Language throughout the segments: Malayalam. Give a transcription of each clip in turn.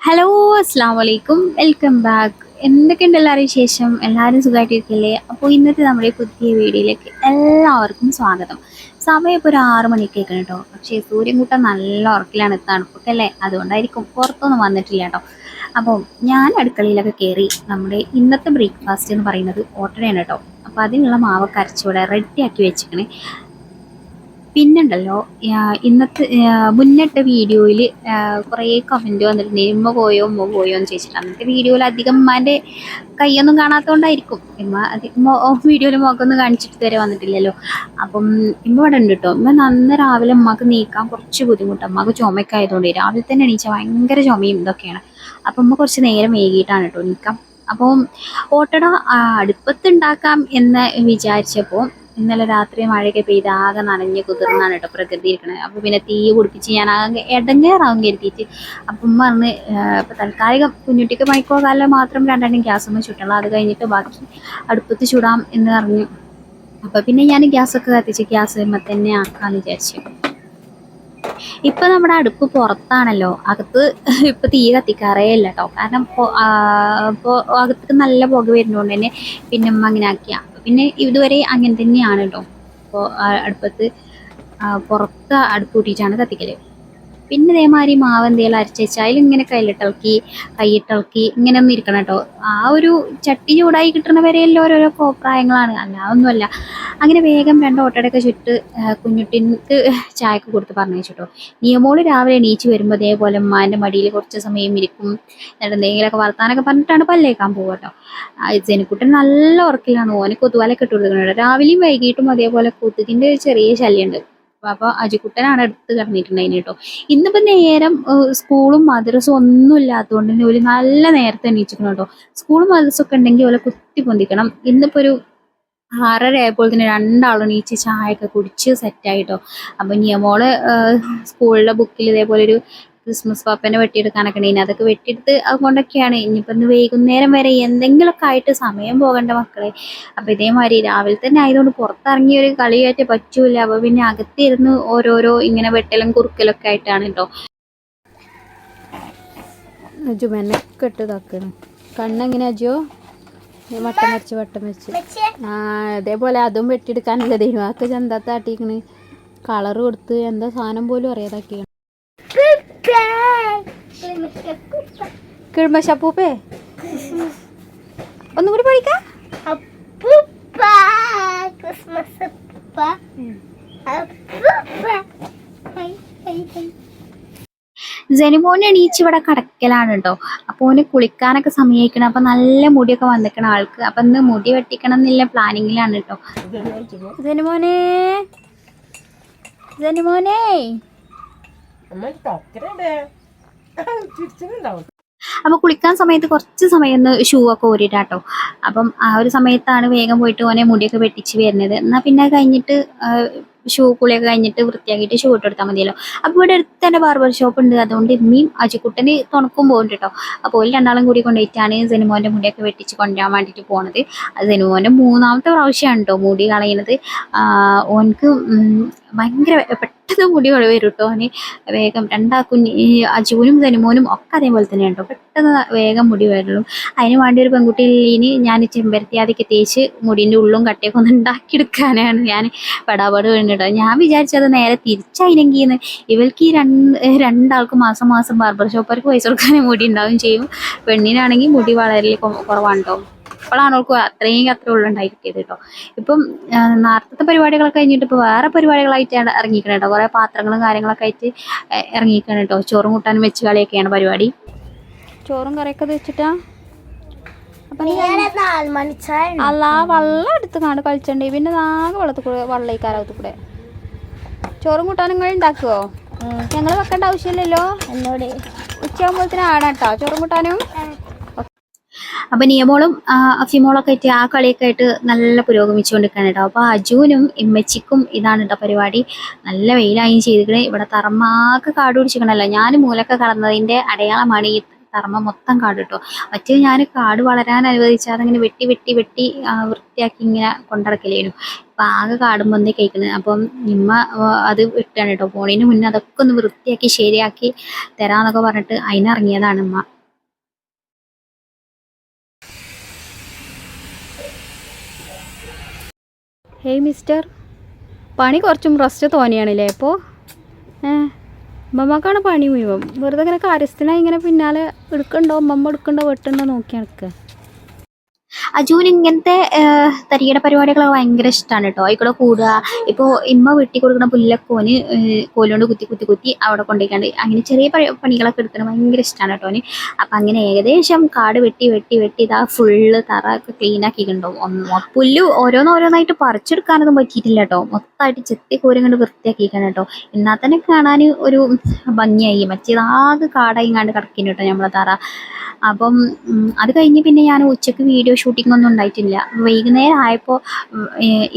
ഹലോ അസ്സാം വലൈക്കും വെൽക്കം ബാക്ക് എന്തൊക്കെയുണ്ട് എല്ലാവരും വിശേഷം? എല്ലാവരും സുഖമായിട്ടിരിക്കില്ലേ? അപ്പോൾ ഇന്നത്തെ നമ്മുടെ പുതിയ വീഡിയോയിലേക്ക് എല്ലാവർക്കും സ്വാഗതം. സമയം ഇപ്പോൾ ഒരു ആറ് കേൾക്കണം കേട്ടോ പക്ഷേ സൂര്യൻകുട്ടൻ നല്ല ഉറക്കിലാണ് തണുപ്പൊക്കെ അല്ലേ? അതുകൊണ്ടായിരിക്കും പുറത്തൊന്നും വന്നിട്ടില്ല കേട്ടോ അപ്പോൾ ഞാൻ അടുക്കളയിലൊക്കെ കയറി നമ്മുടെ ഇന്നത്തെ ബ്രേക്ക്ഫാസ്റ്റ് എന്ന് പറയുന്നത് ഓട്ടടയാണ് കേട്ടോ അപ്പോൾ അതിനുള്ള മാവൊക്കെ അരച്ചിവിടെ റെഡിയാക്കി വെച്ചിക്കണേ പിന്നുണ്ടല്ലോ ഇന്നത്തെ മുന്നിട്ട വീഡിയോയിൽ കുറേ കമന്റ് വന്നിട്ടുണ്ട് ഉമ്മ പോയോ ഉമ്മ പോയോ എന്ന് ചോദിച്ചിട്ട്. അന്നത്തെ വീഡിയോയിൽ അധികം ഉമ്മാന്റെ കൈയൊന്നും കാണാത്തതുകൊണ്ടായിരിക്കും ഇമ്മ അധികം വീഡിയോയിൽ മുഖമൊന്നും കാണിച്ചിട്ട് ഇതുവരെ വന്നിട്ടില്ലല്ലോ. അപ്പം ഇമ്മ ഇവിടെ ഉണ്ട് കേട്ടോ ഇമ്മ നന്ന രാവിലെ ഉമ്മക്ക് നീക്കാൻ കുറച്ച് ബുദ്ധിമുട്ടാണ് ഉമ്മക്ക് ചുമയൊക്കെ ആയതുകൊണ്ട് രാവിലെ തന്നെ എണീച്ചാൽ ഭയങ്കര ചുമയും ഇതൊക്കെയാണ്. അപ്പം ഉമ്മ കുറച്ച് നേരം വൈകിട്ടാണ് കേട്ടോ നീക്കാം. അപ്പം ഓട്ടട അടുപ്പത്ത് അടുപ്പത്തുണ്ടാക്കാം എന്ന് വിചാരിച്ചപ്പോൾ ഇന്നലെ രാത്രി മഴയൊക്കെ പെയ്ത് ആകെ നനഞ്ഞ് കുതിർന്നാണ് കേട്ടോ പ്രകൃതി ഇരിക്കണത് അപ്പോൾ പിന്നെ തീ കുടിപ്പിച്ച് ഞാൻ ആകെ ഇടങ്ങേറാവും കരുതിയിട്ട്. അപ്പം പറഞ്ഞ് ഇപ്പം തൽക്കാലികം കുഞ്ഞുട്ടിക്ക് മൈക്കോ കാലം മാത്രം രണ്ടെണ്ണം ഗ്യാസൊന്നും ചുട്ടണം അത് കഴിഞ്ഞിട്ട് ബാക്കി അടുപ്പത്ത് ചുടാം എന്ന് പറഞ്ഞു. അപ്പോൾ പിന്നെ ഞാൻ ഗ്യാസൊക്കെ കത്തിച്ച് ഗ്യാസ് തന്നെ ആക്കാമെന്ന് വിചാരിച്ചു. ഇപ്പൊ നമ്മുടെ അടുപ്പ് പുറത്താണല്ലോ. അകത്ത് ഇപ്പൊ തീ കത്തിക്കാറേ ഇല്ല കേട്ടോ. കാരണം പൊ- ആ, ഇപ്പൊ അകത്ത് നല്ല പുക വരുന്നതുകൊണ്ട് തന്നെ പിന്നെ അങ്ങനെ ആക്കിയ. പിന്നെ ഇതുവരെ അങ്ങനെ തന്നെയാണ് കേട്ടോ അപ്പോൾ അടുപ്പത്ത് പുറത്ത് അടുപ്പ് കൂട്ടിയിട്ടാണ് കത്തിക്കൽ. പിന്നെ ഇതേമാതിരി മാവ് എന്തെങ്കിലും അരച്ച് വെച്ചാൽ അതിലിങ്ങനെ കയ്യിലിട്ടിളക്കി കൈയിട്ടിളക്കി ഇങ്ങനെ ഒന്നും ഇരിക്കണം കേട്ടോ. ആ ഒരു ചട്ടി ചൂടായി കിട്ടുന്ന ഓരോരോ കോപ്രായങ്ങളാണ് അല്ലാതൊന്നുമല്ല അങ്ങനെ വേഗം രണ്ട് ഓട്ടടയൊക്കെ ചുട്ട് കുഞ്ഞുട്ടിക്ക് ചായക്ക് കൊടുത്ത് പറഞ്ഞു കേട്ടോ. നിയമോൾ രാവിലെ എണീച്ച് വരുമ്പോൾ അതേപോലെ ഉമ്മാന്റെ മടിയിൽ കുറച്ച് സമയം ഇരിക്കും. എന്നിട്ട് എന്തെങ്കിലുമൊക്കെ വർത്താനൊക്കെ പറഞ്ഞിട്ടാണ് പല്ലേക്കാൻ പോകുക കേട്ടോ. ജനിക്കുട്ടൻ നല്ല ഉറക്കിലാണ്. ഓന് കൊതുവാലൊക്കെ ഇട്ട് കൊടുക്കുന്നുണ്ട് രാവിലെയും വൈകിട്ടും അതേപോലെ കൊതുകിന്റെ ചെറിയ ശല്യമുണ്ട്. അപ്പോൾ അജിക്കുട്ടനാണ് എടുത്ത് കിടന്നിട്ടുണ്ടായിന് കേട്ടോ. ഇന്നിപ്പോൾ നേരം സ്കൂളും മദ്രസും ഒന്നും ഇല്ലാത്തതുകൊണ്ട് തന്നെ ഒരു നല്ല നേരത്തെ എണീച്ചിരിക്കണം കേട്ടോ. സ്കൂളും മദ്രസും ഒക്കെ ഉണ്ടെങ്കിൽ ഓലെ കുത്തി പൊന്തിക്കണം. ഇന്നിപ്പോ ഒരു ആറര ആയപ്പോൾ തന്നെ രണ്ടാളും എണീച്ച് ചായയൊക്കെ കുടിച്ച് സെറ്റായിട്ടോ അപ്പം മോൾ സ്കൂളിലെ ബുക്കിൽ ഇതേപോലെ ഒരു ക്രിസ്മസ് പാപ്പനെ വെട്ടിയെടുക്കാനൊക്കെ ഉണ്ടെങ്കിൽ അതൊക്കെ വെട്ടിയെടുത്ത് അതുകൊണ്ടൊക്കെയാണ് ഇനിയിപ്പോൾ ഇന്ന് വൈകുന്നേരം വരെ എന്തെങ്കിലുമൊക്കെ ആയിട്ട് സമയം പോകേണ്ട മക്കളെ. അപ്പം ഇതേമാതിരി രാവിലെ തന്നെ ആയതുകൊണ്ട് പുറത്തിറങ്ങി ഒരു കളിയായിട്ട് പറ്റൂല. അപ്പോൾ പിന്നെ അകത്തിരുന്ന് ഓരോരോ ഇങ്ങനെ വെട്ടലും കുറുക്കലൊക്കെ ആയിട്ടാണ് കേട്ടോ. അജു മെനക്കെ ഇട്ട് കണ്ണെങ്ങനെ അജോ വട്ടം വെച്ച് വട്ടം വെച്ച് ആ അതേപോലെ അതും വെട്ടിയെടുക്കാനുള്ള ദൈവം. ചെന്താത്താട്ടിക്കണ് ചന്താത്താട്ടിക്കണ് കളർ കൊടുത്ത് എന്താ സാധനം പോലും അറിയാതാക്കിയാണ് കിഴമ്പശപ്പൂപ്പേ ഒന്നും കൂടി പഠിക്കാം അപ്പൂപ്പ ക്രിസ്മസ് അപ്പൂപ്പ അപ്പൂപ്പ ഹൈ ഹൈ ഹൈ ജനിമോൻ എണീച്ച് ഇവിടെ കടക്കലാണ് കേട്ടോ അപ്പോൾ ഓന് കുളിക്കാനൊക്കെ സമയക്കണം അപ്പം നല്ല മുടിയൊക്കെ വന്നിക്കണ ആൾക്ക്. അപ്പം ഇന്ന് മുടി വെട്ടിക്കണം എന്നുള്ള പ്ലാനിങ്ങിലാണ് കേട്ടോ ജനിമോനെ ജനിമോനെ അപ്പോൾ കുളിക്കാൻ സമയത്ത് കുറച്ച് സമയം ഒന്ന് ഷൂ ഒക്കെ ഊരിട്ടാട്ടോ അപ്പം ആ ഒരു സമയത്താണ് വേഗം പോയിട്ട് ഓനെ മുടിയൊക്കെ വെട്ടിച്ച് വരുന്നത്. എന്നാൽ പിന്നെ കഴിഞ്ഞിട്ട് ഷൂ കുളിയൊക്കെ കഴിഞ്ഞിട്ട് വൃത്തിയാക്കിയിട്ട് ഷൂ ഇട്ട് കൊടുത്താൽ മതിയല്ലോ. അപ്പോൾ ഇവിടെ അടുത്ത് തന്നെ ബാർബർ ഷോപ്പ് ഉണ്ട്. അതുകൊണ്ട് ഇമ്മയും അജിക്കുട്ടന് തുണക്കും പോകുന്നുണ്ട് കേട്ടോ അപ്പോൾ ഒരു രണ്ടാളും കൂടി കൊണ്ടുപോയിട്ടാണ് സിനിമോന്റെ മുടിയൊക്കെ വെട്ടിച്ച് കൊണ്ടുവരാൻ വേണ്ടിയിട്ട് പോണത്. അത് സെനുമോന്റെ മൂന്നാമത്തെ പ്രാവശ്യമാണ് കേട്ടോ മുടി കളയുന്നത് ഓനക്ക് ഭയങ്കര പെട്ടെന്ന് മുടി വരും കേട്ടോ അവന് വേഗം രണ്ടാക്കും അജുവിനും സെനുമോനും ഒക്കെ അതേപോലെ തന്നെ കേട്ടോ പെട്ടെന്ന് വേഗം മുടി വരുള്ളൂ അതിന് വേണ്ടി ഒരു പെൺകുട്ടിയിന് ഞാൻ ചെമ്പരത്തിയാതൊക്കെ തേച്ച് മുടിന്റെ ഉള്ളും കട്ടയൊക്കെ ഒന്ന് ഉണ്ടാക്കിയെടുക്കാനാണ് ഞാൻ പെടാപാട് വേണ്ടിട്ടോ ഞാൻ വിചാരിച്ചത് നേരെ തിരിച്ചായിരുന്നെങ്കിൽ ഇവൾക്ക് ഈ രണ്ട് രണ്ടാൾക്ക് മാസം മാസം ബാർബർ ഷോപ്പർക്ക് പൈസ കൊടുക്കാനേ മുടി ഉണ്ടാവുകയും ചെയ്യും. പെണ്ണിനാണെങ്കിൽ മുടി വളരെ കുറവാണ് കേട്ടോ. ഇപ്പോഴാണ് അവൾക്ക് അത്രയും അത്ര ഉള്ളുണ്ടായി കിട്ടിയത് കേട്ടോ ഇപ്പം നേരത്തെ പരിപാടികളൊക്കെ കഴിഞ്ഞിട്ട് ഇപ്പോൾ വേറെ പരിപാടികളായിട്ടാണ് ഇറങ്ങിക്കണം കേട്ടോ കുറേ പാത്രങ്ങളും കാര്യങ്ങളൊക്കെ ആയിട്ട് ഇറങ്ങിക്കണം കേട്ടോ ചോറും കൂട്ടാനും വെച്ച് കളിയൊക്കെയാണ് പരിപാടി. ചോറും കറിയൊക്കെ വെച്ചിട്ടാ? അല്ല വെള്ളം എടുത്ത് കാണ്ട് കളിച്ചണ്ടേ. പിന്നെ നാഗ വെള്ളത്തിൽ കൂടെ വെള്ളയിക്കാരകത്ത് കൂടെ. ചോറും കൂട്ടാനും കൂടെ ഉണ്ടാക്കുവോ ഞങ്ങൾ വെക്കേണ്ട ആവശ്യമില്ലല്ലോ. എന്നോട്. ഉച്ചയാകുമ്പോഴത്തേനും ആടാട്ടോ. ചോറും കൂട്ടാനും? അപ്പൊ നിയമോളും അഫിമോളൊക്കെ ആയിട്ട് ആ കളിയൊക്കെ ആയിട്ട് നല്ല പുരോഗമിച്ചുകൊണ്ടിരിക്കുകയാണ് കേട്ടോ. അപ്പൊ അജുവിനും ഇമ്മച്ചിക്കും ഇതാണ് കേട്ടോ പരിപാടി. നല്ല വെയിലായും ചെയ്തിട്ട് ഇവിടെ തറമാക്ക് കാട് പിടിച്ചിക്കണല്ലോ ഞാൻ മൂലൊക്കെ കടന്നതിന്റെ അടയാളമാണ് ഈ തറമ മൊത്തം കാട് കേട്ടോ. മറ്റേ ഞാൻ കാട് വളരാൻ അനുവദിച്ചാൽ ഇങ്ങനെ വെട്ടി വെട്ടി വെട്ടി വൃത്തിയാക്കി ഇങ്ങനെ കൊണ്ടിടക്കലേനു. അപ്പം ആകെ കാടും വന്നേ കഴിക്കുന്നത് അപ്പം നിമ്മ അത് വിട്ടാണ് കേട്ടോ. പോണിന് മുന്നേ അതൊക്കെ ഒന്ന് വൃത്തിയാക്കി ശരിയാക്കി തരാന്നൊക്കെ പറഞ്ഞിട്ട് അതിനിറങ്ങിയതാണ് ഉമ്മ ഹേയ് മിസ്റ്റർ പണി കുറച്ചും റസ്റ്റ് തോന്നിയാണല്ലേ അപ്പോൾ ഉമ്മമ്മക്കാണ് പണി മുഴുവൻ. വെറുതെ ഇങ്ങനെ കാര്യസ്ഥനായി ഇങ്ങനെ പിന്നാലെ എടുക്കണ്ടോ? ഉമ്മമ്മ എടുക്കണ്ടോ? വെട്ടുണ്ടോ? നോക്കി നടക്കുക അജുവിന് ഇങ്ങനത്തെ തരികയുടെ പരിപാടികളൊക്കെ ഭയങ്കര ഇഷ്ടമാണ് കേട്ടോ ആയിക്കൂടെ കൂടുക. ഇപ്പോൾ ഇമ്മ വെട്ടി കൊടുക്കുന്ന പുല്ലക്കോന് കോലുകൊണ്ട് കുത്തി കുത്തി കുത്തി അവിടെ കൊണ്ടുപോയിക്കാണ്ട് അങ്ങനെ ചെറിയ പണികളൊക്കെ എടുക്കുന്നത് ഭയങ്കര ഇഷ്ടമാണ് കേട്ടോ അവന് അപ്പം അങ്ങനെ ഏകദേശം കാട് വെട്ടി വെട്ടി വെട്ടി ഇതാ ഫുള്ള് തറ ഒക്കെ ക്ലീൻ ആക്കിയിട്ടുണ്ടാവും പുല്ല് ഓരോന്നോരോന്നായിട്ട് പറിച്ചെടുക്കാനൊന്നും പറ്റിയിട്ടില്ല കേട്ടോ മൊത്തമായിട്ട് ചെത്തി കോരം കണ്ട് വൃത്തിയാക്കിയിരിക്കണം കേട്ടോ എന്നാൽ തന്നെ കാണാൻ ഒരു ഭംഗിയായി. മറ്റേതാകെ കാടായി കണ്ട് കിടക്കുന്നു കേട്ടോ നമ്മളെ തറ. അപ്പം അത് കഴിഞ്ഞ് പിന്നെ ഞാൻ ഉച്ചയ്ക്ക് വീഡിയോ ഷൂട്ടിംഗ് ഒന്നും ഉണ്ടായിട്ടില്ല. വൈകുന്നേരം ആയപ്പോൾ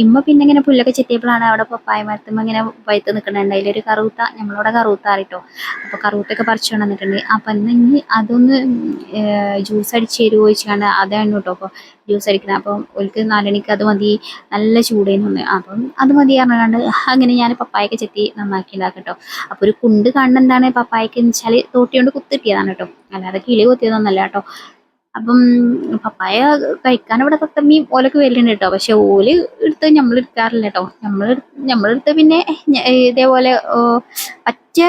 ഇമ്മ പിന്നെ ഇങ്ങനെ പുല്ലൊക്കെ ചെത്തിയപ്പോഴാണ് അവിടെ പപ്പായ മരത്തുമ്പോൾ ഇങ്ങനെ പഴുത്ത് നിൽക്കുന്നുണ്ട് അതിലൊരു കറുത്ത നമ്മളവിടെ കറുത്ത അറിട്ടോ അപ്പോൾ കറുത്തൊക്കെ പറിച്ചു കൊണ്ടുവന്നിട്ടുണ്ട്. അപ്പം ഇന്ന് ഇനി അതൊന്ന് ജ്യൂസ് അടിച്ച് തരുമോ ചോദിച്ചാണ് അതാണ് കേട്ടോ. അപ്പോൾ ജ്യൂസ് അടിക്കുന്നത് അപ്പം ഒരിക്കൽ നാലണിക്ക് അത് മതി. നല്ല ചൂടേന്ന് അപ്പം അത് മതി പറഞ്ഞാണ്ട് അങ്ങനെ ഞാൻ പപ്പായൊക്കെ ചെത്തി നന്നാക്കി ഉണ്ടാക്കട്ടോ അപ്പോൾ ഒരു കുണ്ട് കാണുന്ന എന്താണ് പപ്പായക്ക് എന്ന് വെച്ചാൽ തോട്ടി കൊണ്ട് കുത്തിട്ടിയതാണ് കേട്ടോ. അല്ലാതെ കിളി കുത്തിയതൊന്നല്ല കേട്ടോ. അപ്പം പപ്പായ കഴിക്കാൻ ഇവിടെ തത്തമ്മയും ഓലൊക്കെ വരുന്നുണ്ട് കേട്ടോ പക്ഷെ ഓൽ എടുത്ത് നമ്മൾ എടുക്കാറില്ല കേട്ടോ നമ്മൾ നമ്മളെടുത്ത് പിന്നെ ഇതേപോലെ പച്ച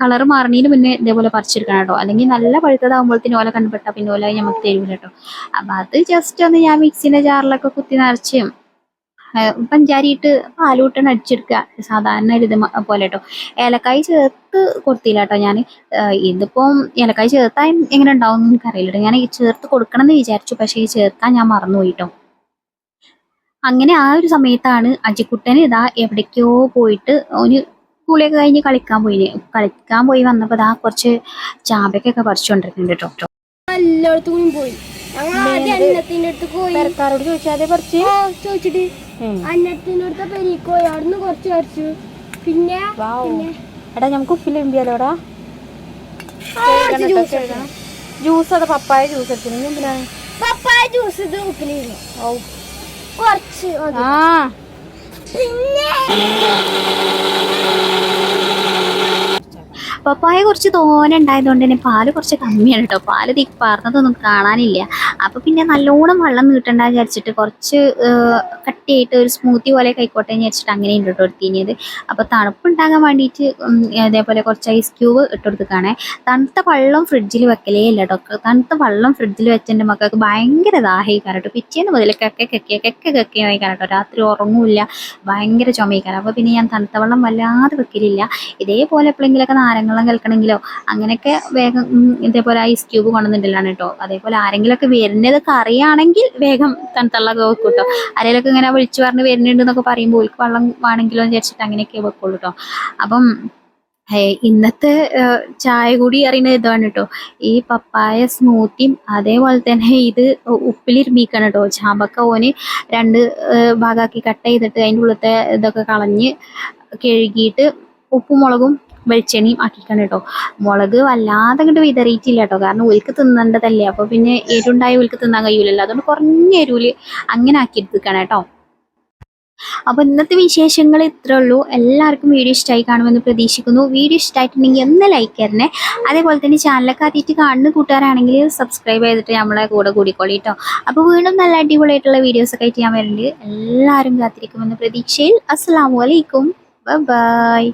കളർ മാറണീന് മുന്നേ ഇതേപോലെ പറിച്ചെടുക്കണം കേട്ടോ അല്ലെങ്കിൽ നല്ല പഴുത്തതാകുമ്പോഴത്തേനും ഓല കണ്ടുപെട്ടാൽ പിന്നെ ഓല നമുക്ക് തരൂല കേട്ടോ അപ്പം അത് ജസ്റ്റ് ഒന്ന് ഞാൻ മിക്സിന്റെ ജാറിലൊക്കെ കുത്തി നിറച്ച് പഞ്ചാരിയിട്ട് പാലൂട്ടണ അടിച്ചെടുക്കുക. സാധാരണ ഇത് പോലെ കേട്ടോ ഏലക്കായ് ചേർത്ത് കൊടുത്തില്ല കേട്ടോ ഞാൻ ഇതിപ്പം ഏലക്കായ് ചേർത്താൽ എങ്ങനെ ഉണ്ടാവും എന്ന് എനിക്കറിയില്ല കേട്ടോ ഞാൻ ഈ ചേർത്ത് കൊടുക്കണം എന്ന് വിചാരിച്ചു. പക്ഷേ ഈ ചേർക്കാൻ ഞാൻ മറന്നുപോയി കേട്ടോ അങ്ങനെ ആ ഒരു സമയത്താണ് അജിക്കുട്ടന് ഇതാ എവിടേക്കോ പോയിട്ട് ഒരു കുളിയൊക്കെ കഴിഞ്ഞ് കളിക്കാൻ പോയി കളിക്കാൻ പോയി വന്നപ്പോൾ ഇതാ കുറച്ച് ചാമ്പയ്ക്കൊക്കെ പറിച്ചുകൊണ്ടിരിക്കുന്നുണ്ട് കേട്ടോ എല്ലായിടത്തും പോയി. പെരക്കാരോട് ചോദിച്ചാൽ പറിച്ച്. ആ, ചോദിച്ചിട്ട് അന്നത്തിന്റെ അടുത്ത പെരീക്ക് അവിടുന്ന് കുറച്ച് കഴിച്ചു പിന്നെ എടാ നമുക്ക് ഉപ്പിലിമ്പിയാലോടാ ജ്യൂസ് അതെ പപ്പായ ജ്യൂസ് എടുത്തിരുന്നു പപ്പായ ജ്യൂസ് ഇത് ഉപ്പിലിരുന്നു കുറച്ച് ആ. പിന്നെ. പപ്പായ കുറച്ച് തോനെ ഉണ്ടായതുകൊണ്ട് തന്നെ പാൽ കുറച്ച് കമ്മിയാണ് കേട്ടോ പാൽ തീ പറഞ്ഞതൊന്നും കാണാനില്ല. അപ്പോൾ പിന്നെ നല്ലോണം വെള്ളം നീട്ടണ്ട വിചാരിച്ചിട്ട് കുറച്ച് കട്ടിയായിട്ട് ഒരു സ്മൂത്തി പോലെ കൈക്കോട്ടെ എന്ന് വിചാരിച്ചിട്ട് അങ്ങനെ ഇട്ടിട്ട് കൊടുത്തിനിയത് അപ്പൊ അപ്പോൾ തണുപ്പുണ്ടാകാൻ വേണ്ടിയിട്ട് അതേപോലെ കുറച്ച് ഐസ് ക്യൂബ് ഇട്ടെടുത്തേക്കാണേ തണുത്ത വെള്ളം ഫ്രിഡ്ജിൽ വെക്കലേ ഇല്ല കേട്ടോ തണുത്ത വെള്ളം ഫ്രിഡ്ജിൽ വെച്ചെന്റെ മക്കൾക്ക് ഭയങ്കര ദാഹിക്കാൻ കേട്ടോ പിറ്റേന്ന് മുതൽ കക്കെ കക്കെ കക്കെ കക്കെ വായിക്കാരം കേട്ടോ രാത്രി ഉറങ്ങൂല്ല ഭയങ്കര ചുമയ്ക്കാൻ അപ്പോൾ പിന്നെ ഞാൻ തണുത്ത വെള്ളം വല്ലാതെ വെക്കലില്ല. ഇതേപോലെ എപ്പോഴെങ്കിലൊക്കെ നാരങ്ങളും കേൾക്കണമെങ്കിലോ അങ്ങനെയൊക്കെ വേഗം ഇതേപോലെ ഐസ് ക്യൂബ് കൊണ്ടുവന്നിട്ടില്ലാണ് കേട്ടോ അതേപോലെ ആരെങ്കിലുമൊക്കെ വരുന്നതൊക്കെ അറിയാണെങ്കിൽ വേഗം തണുത്തുള്ളതൊക്കെ വെക്കും കേട്ടോ ആരെങ്കിലുമൊക്കെ ഇങ്ങനെ വിളിച്ചു പറഞ്ഞ് വരുന്നുണ്ട് എന്നൊക്കെ പറയുമ്പോൾ ഓൽക്ക് വെള്ളം വേണമെങ്കിലോ എന്ന് വിചാരിച്ചിട്ട് അങ്ങനെയൊക്കെ വെക്കുള്ളൂ കേട്ടോ അപ്പം ഇന്നത്തെ ചായ കൂടി അറിയുന്നത് ഇതാണ് കേട്ടോ ഈ പപ്പായ സ്മൂത്തിയും അതേപോലെ തന്നെ ഇത് ഉപ്പിലിരുമിക്കണം കേട്ടോ ചാമ്പക്ക ഓന് രണ്ട് ഭാഗമാക്കി കട്ട് ചെയ്തിട്ട് അതിന്റെ ഉള്ളത്തെ ഇതൊക്കെ കളഞ്ഞ് കഴുകിയിട്ട് ഉപ്പും മുളകും വെളിച്ചെണ്ണയും ആക്കിക്കണം കേട്ടോ. മുളക് വല്ലാതെ അങ്ങോട്ട് വിതറിയിട്ടില്ല കേട്ടോ. കാരണം ഉൽക്ക് തിന്നേണ്ടതല്ലേ. അപ്പോൾ പിന്നെ എരുണ്ടായ ഉൽക്ക് തിന്നാൻ കഴിയൂലല്ലോ. അതുകൊണ്ട് കുറഞ്ഞ എരുവിൽ അങ്ങനെ ആക്കി എടുത്തിക്കണം കേട്ടോ. അപ്പോൾ ഇന്നത്തെ വിശേഷങ്ങൾ ഇത്രേ ഉള്ളൂ. എല്ലാവർക്കും വീഡിയോ ഇഷ്ടമായി കാണുമെന്ന് പ്രതീക്ഷിക്കുന്നു. വീഡിയോ ഇഷ്ടമായിട്ടുണ്ടെങ്കിൽ ഒന്ന് ലൈക്ക് തരണേ. അതേപോലെ തന്നെ ചാനലൊക്കെ ആദ്യമായിട്ട് കാണുന്ന കൂട്ടുകാരാണെങ്കിൽ സബ്സ്ക്രൈബ് ചെയ്തിട്ട് നമ്മളെ കൂടെ കൂടിക്കോളി കേട്ടോ. അപ്പോൾ വീണ്ടും നല്ല അടിപൊളിയായിട്ടുള്ള വീഡിയോസൊക്കെ ആയിട്ട് ഞാൻ വരുന്നുണ്ട് എല്ലാവരും കാത്തിരിക്കുമെന്ന് പ്രതീക്ഷയിൽ. അസ്സാം വലൈക്കും ബൈ.